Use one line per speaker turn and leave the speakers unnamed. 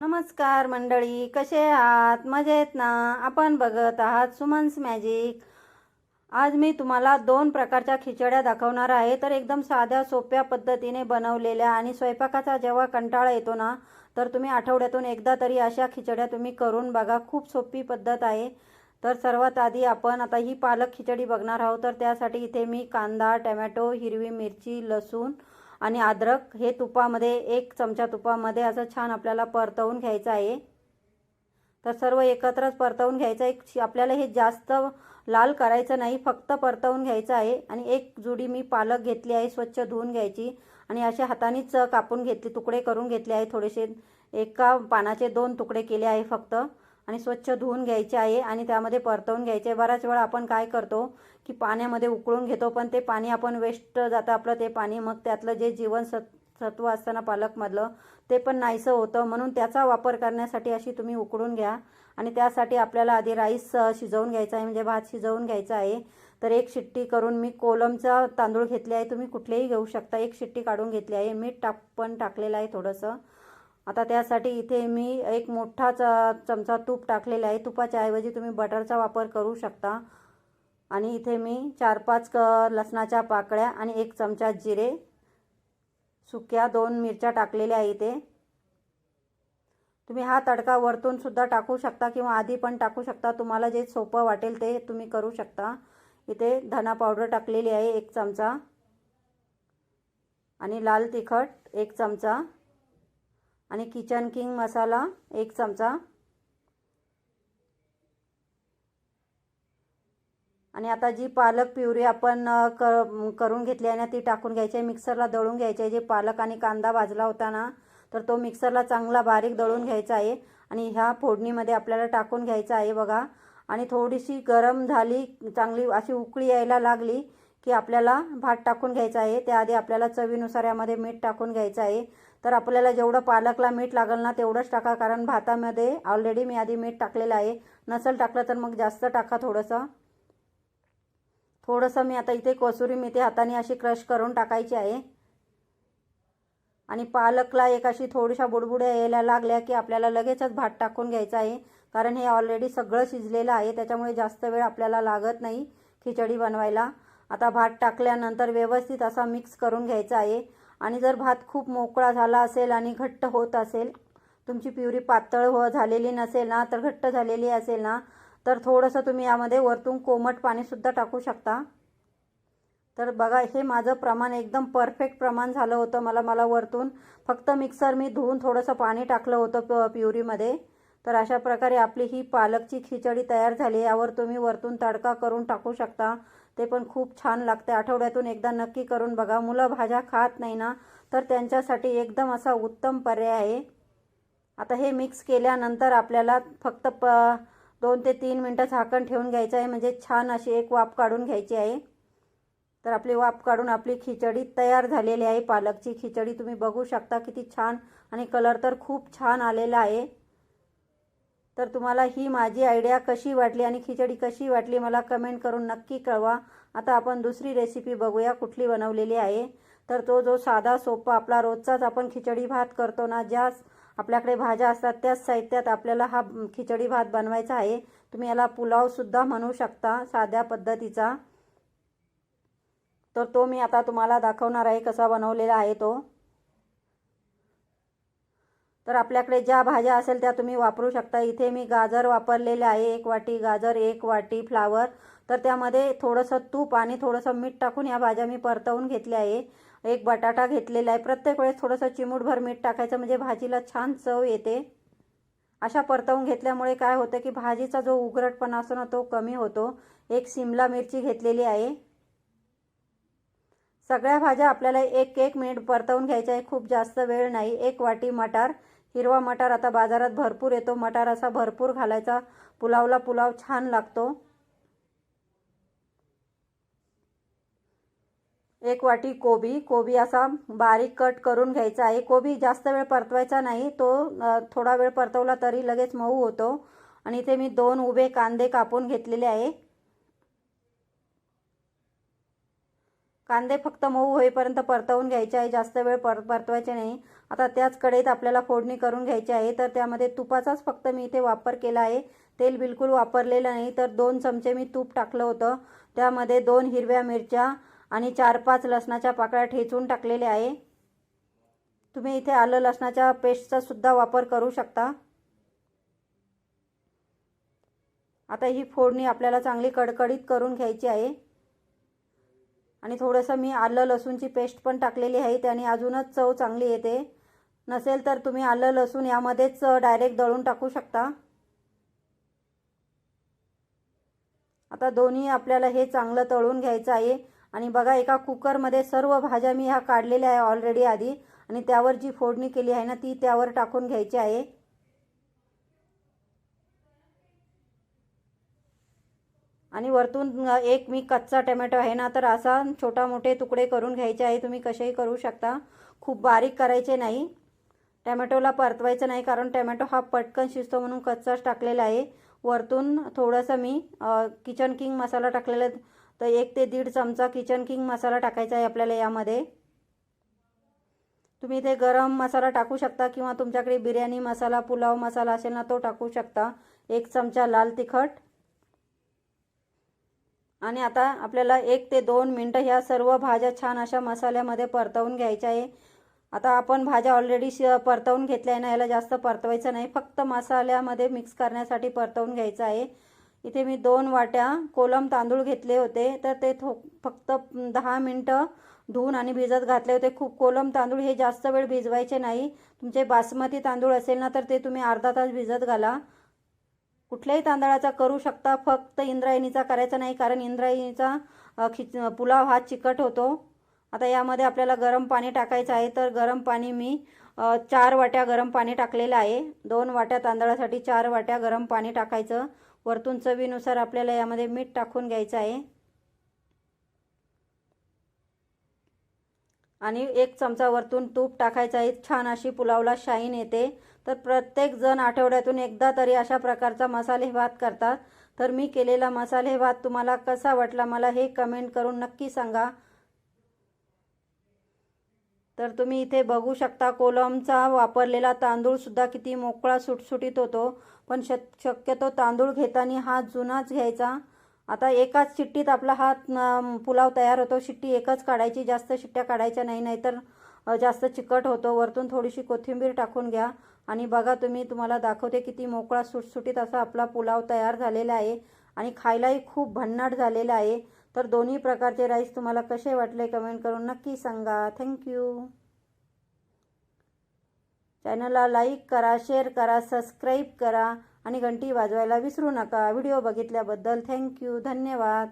नमस्कार मंडळी कसे आहात? मजेत ना? आपण बघत आहात सुमन्स मॅजिक आज मी तुम्हाला दोन प्रकारच्या खिचड्या दाखवणार आहे. तर एकदम साध्या सोप्या पद्धतीने बनवलेल्या आणि स्वयंपाकाचा जेव्हा कंटाळा येतो ना तर तुम्ही आठवड्यातून एकदा तरी अशा खिचड्या तुम्ही करून बघा. खूप सोपी पद्धत आहे. तर सर्वात आधी आपण आता ही पालक खिचडी बघणार आहोत. तर त्यासाठी इथे मी कांदा टमॅटो हिरवी मिरची लसूण आणि अद्रक हे तुपामध्ये एक चमचा तुपामध्ये असं छान आपल्याला परतवून घ्यायचं आहे. तर सर्व एकत्रच परतवून घ्यायचं आहे. आपल्याला हे जास्त लाल करायचं नाही फक्त परतवून घ्यायचं आहे. आणि एक जुडी मी पालक घेतली आहे स्वच्छ धुवून घ्यायची. आणि अशा हातानेच कापून घेतली तुकडे करून घेतले आहे थोडेसे. एका पानाचे दोन तुकडे केले आहे फक्त. आणि स्वच्छ धुवून घ्यायचे आहे आणि त्यामध्ये परतवून घ्यायचे. बऱ्याच वेळा आपण काय करतो की पाण्यामध्ये उकळून घेतो पण ते पाणी आपण वेस्ट जातं आपलं ते पाणी. मग त्यातलं जे जीवन सत् सत्व असताना पालकमधलं ते पण नाहीसं होतं. म्हणून त्याचा वापर करण्यासाठी अशी तुम्ही उकळून घ्या. आणि त्यासाठी आपल्याला आधी राईस शिजवून घ्यायचा आहे. म्हणजे भात शिजवून घ्यायचा आहे. तर एक शिट्टी करून मी कोलमचा तांदूळ घेतले आहे. तुम्ही कुठलेही घेऊ शकता. एक शिट्टी काढून घेतली आहे. मीठ टाक पण टाकलेलं आहे थोडंसं. आता त्यासाठी इथे मी एक मोठा च चमचा तूप टाकलेला आहे. तुपाच्या ऐवजी तुम्ही बटरचा वापर करू शकता. आणि इथे मी चार पाच क लसणाच्या पाकळ्या आणि एक चमचा जिरे सुक्या दोन मिरच्या टाकलेल्या आहे इथे. तुम्ही हा तडका वरतून सुद्धा टाकू शकता किंवा आधी पण टाकू शकता. तुम्हाला जे सोपं वाटेल ते तुम्ही करू शकता. इथे धना पावडर टाकलेली आहे एक चमचा. आणि लाल तिखट एक चमचा. आणि किचन किंग मसाला एक चमचा. आणि आता जी पालक प्युरी आपण कर करून घेतली आहे ना ती टाकून घ्यायची आहे. मिक्सरला दळून घ्यायची आहे. जे पालक आणि कांदा भाजला होता ना तर तो मिक्सरला चांगला बारीक दळून घ्यायचा आहे. आणि ह्या फोडणीमध्ये आपल्याला टाकून घ्यायचा आहे बघा. आणि थोडीशी गरम झाली चांगली अशी उकळी यायला लागली की आपल्याला भात टाकून घ्यायचा आहे. त्याआधी आपल्याला चवीनुसार यामध्ये मीठ टाकून घ्यायचं आहे. तर आपल्याला जेवढं पालकला मीठ लागेल ना तेवढंच टाका कारण भातामध्ये ऑलरेडी मी आधी मीठ टाकलेलं आहे. नसेल टाकलं तर मग जास्त टाका थोडंसं. थोडंसं मी आता इथे कसुरी मेथी हाताने अशी क्रश करून टाकायची आहे. आणि पालकला एक अशी थोडशा बुडबुड्या यायला लागल्या की आपल्याला लगेचच भात टाकून घ्यायचा आहे. कारण हे ऑलरेडी सगळं शिजलेलं आहे त्याच्यामुळे जास्त वेळ आपल्याला लागत नाही खिचडी बनवायला. आता भात टाकल्यानंतर व्यवस्थित असा मिक्स करून घ्यायचा आहे. आणि जर भात खूप मोकळा झाला असेल आणि घट्ट होत असेल तुमची प्युरी पातळ हो झालेली नसेल ना तर घट्ट झालेली असेल ना तर थोडंसं तुम्ही यामध्ये वरतून कोमट पाणीसुद्धा टाकू शकता. तर बघा हे माझं प्रमाण एकदम परफेक्ट प्रमाण झालं होतं मला मला वरतून. फक्त मिक्सर मी धुवून थोडंसं पाणी टाकलं होतं प प्युरीमध्ये. तर अशा प्रकारे आपली ही पालकची खिचडी तयार झाली यावर तुम्ही वरतून तडका करून टाकू शकता. ते पण खूप छान लागते आठवड्यातून एकदा नक्की करून बघा. मुलं भाज्या खात नाही ना तर त्यांच्यासाठी एकदम असा उत्तम पर्याय आहे. आता हे मिक्स केल्यानंतर आपल्याला फक्त प दोन ते तीन मिनटं झाकण ठेवून घ्यायचं आहे. म्हणजे छान अशी एक वाफ काढून घ्यायची आहे. तर आपली वाफ काढून आपली खिचडी तयार झालेली आहे. पालकची खिचडी तुम्ही बघू शकता किती छान आणि कलर तर खूप छान आलेला आहे. तर तुम्हाला ही माझी आयडिया कशी वाटली आणि खिचडी कशी वाटली मला कमेंट करून नक्की कळवा. आता आपण दुसरी रेसिपी बघूया कुठली बनवलेली आहे. तर तो जो साधा सोपा आपला रोजचाच आपण खिचडी भात करतो ना ज्या आपल्याकडे भाज्या असतात त्याच साहित्यात आपल्याला हा खिचडी भात बनवायचा आहे. तुम्ही याला पुलावसुद्धा म्हणू शकता साध्या पद्धतीचा. तर तो मी आता तुम्हाला दाखवणार आहे कसा बनवलेला आहे तो. तर आपल्याकडे ज्या भाज्या असेल त्या तुम्ही वापरू शकता. इथे मी गाजर वापरलेले आहे एक वाटी गाजर एक वाटी फ्लावर. तर त्यामध्ये थोडंसं तूप आणि थोडंसं मीठ टाकून या भाज्या मी परतवून घेतल्या आहे. एक बटाटा घेतलेला आहे. प्रत्येक वेळेस थोडंसं चिमूटभर मीठ टाकायचं म्हणजे भाजीला छान चव येते. अशा परतवून घेतल्यामुळे काय होतं की भाजीचा जो उघरटपणा असतो ना तो कमी होतो. एक सिमला मिरची घेतलेली आहे. सगळ्या भाज्या आपल्याला एक एक मिनिट परतवून घ्यायच्या आहे. खूप जास्त वेळ नाही. एक वाटी मटार हिरवा मटार. आता बाजारात भरपूर येतो. मटार असा भरपूर घालायचा. पुलावला पुलाव छान लागतो. एक वाटी कोबी. कोबी असा बारीक कट करून घ्यायचा आहे. कोबी जास्त वेळ परतवायचा नाही. तो थोडा वेळ परतवला तरी लगेच मऊ होतो. आणि इथे मी दोन उभे कांदे कापून घेतलेले आहे. कांदे फक्त मऊ होईपर्यंत परतवून घ्यायचे आहे. जास्त वेळ पर परतवायचे नाही. आता त्याच कढईत आपल्याला फोडणी करून घ्यायची आहे. तर त्यामध्ये तुपाचाच फक्त मी इथे वापर केला आहे. तेल बिलकुल वापरलेलं नाही. तर दोन चमचे मी तूप टाकलं होतं. त्यामध्ये दोन हिरव्या मिरच्या आणि चार पाच लसणाच्या पाकळ्या ठेचून टाकलेल्या आहे. तुम्ही इथे आलं लसणाच्या पेस्टचा सुद्धा वापर करू शकता. आता ही फोडणी आपल्याला चांगली कडकडीत करून घ्यायची आहे. आणि थोडंसं मी आलं लसूणची पेस्ट पण टाकलेली आहे त्याने अजूनच चव चांगली येते. नसेल तर तुम्ही आलं लसूण यामध्येच डायरेक्ट दळून टाकू शकता. आता दोन्ही आपल्याला हे चांगलं तळून घ्यायचं आहे. आणि बघा एका कुकरमध्ये सर्व भाज्या मी ह्या काढलेल्या आहे ऑलरेडी आधी. आणि त्यावर जी फोडणी केली आहे ना ती त्यावर टाकून घ्यायची आहे. आणि वरतून एक मी कच्चा टमॅटो आहे ना तर असा छोटा मोठे तुकडे करून घ्यायचे आहे. तुम्ही कसेही करू शकता. खूप बारीक करायचे नाही. टमॅटोला परतवायचं नाही कारण टमॅटो हा पटकन शिजतो म्हणून कच्चाच टाकलेला आहे. वरतून थोडंसं मी किचन किंग मसाला टाकलेला तर एक ते दीड चमचा किचन किंग मसाला टाकायचा आहे आपल्याला यामध्ये. तुम्ही ते गरम मसाला टाकू शकता किंवा तुमच्याकडे बिर्याणी मसाला पुलाव मसाला असेल ना तो टाकू शकता. एक चमचा लाल तिखट. आणि आता आपल्याला एक ते दोन मिनटं ह्या सर्व भाज्या छान अशा मसाल्यामध्ये परतवून घ्यायच्या आहे. आता आपण भाज्या ऑलरेडी श परतवून घेतल्या आहे ना याला जास्त परतवायचं नाही. फक्त मसाल्यामध्ये मिक्स करण्यासाठी परतवून घ्यायचं आहे. इथे मी दोन वाट्या कोलम तांदूळ घेतले होते. तर ते थो फक्त दहा मिनटं धुवून आणि भिजत घातले होते. खूप कोलम तांदूळ हे जास्त वेळ भिजवायचे नाही. तुमचे बासमती तांदूळ असेल ना तर ते तुम्ही अर्धा तास भिजत घाला. कुठल्याही तांदळाचा करू शकता फक्त इंद्रायणीचा करायचा नाही कारण इंद्रायणीचा खिच पुलाव हा चिकट होतो. आता यामध्ये आपल्याला गरम पाणी टाकायचं आहे तर गरम पाणी मी चार वाट्या गरम पाणी टाकलेलं आहे. दोन वाट्या तांदळासाठी चार वाट्या गरम पाणी टाकायचं. वरतून चवीनुसार आपल्याला यामध्ये मीठ टाकून घ्यायचं आहे. आणि एक चमचा वरतून तूप टाकायचं आहे. छान अशी पुलावला शाईन येते. तर प्रत्येक जण आठवड्यातून एकदा तरी अशा प्रकारचा मसाले भात करतात. तर मी केलेला मसाले भात तुम्हाला कसा वाटला मला हे कमेंट करून नक्की सांगा. तर तुम्ही इथे बघू शकता कोलमचा वापरलेला तांदूळसुद्धा किती मोकळा सुटसुटीत होतो. पण शक शक्यतो तांदूळ घेताना हा जुनाच घ्यायचा. आता एकाच शिट्टीत आपला हा पुलाव तयार होतो. शिट्टी एकच काढायची जास्त शिट्ट्या काढायच्या नाही नाहीतर जास्त चिकट होतो. वरतून थोडीशी कोथिंबीर टाकून घ्या. आणि बघा तुम्ही तुम्हाला दाखवते किती मोकळा सुटसुटीत असा आपला पुलाव तयार झालेला आहे. आणि खायलाही खूप भन्नाट झालेला आहे. तर दोन्ही प्रकारचे राईस तुम्हाला कसे वाटले कमेंट करून नक्की सांगा. थँक्यू चॅनलला लाईक करा शेअर करा सबस्क्राईब करा. आणि घंटी वाजवायला विसरू नका. व्हिडिओ बघितल्याबद्दल थँक्यू. धन्यवाद.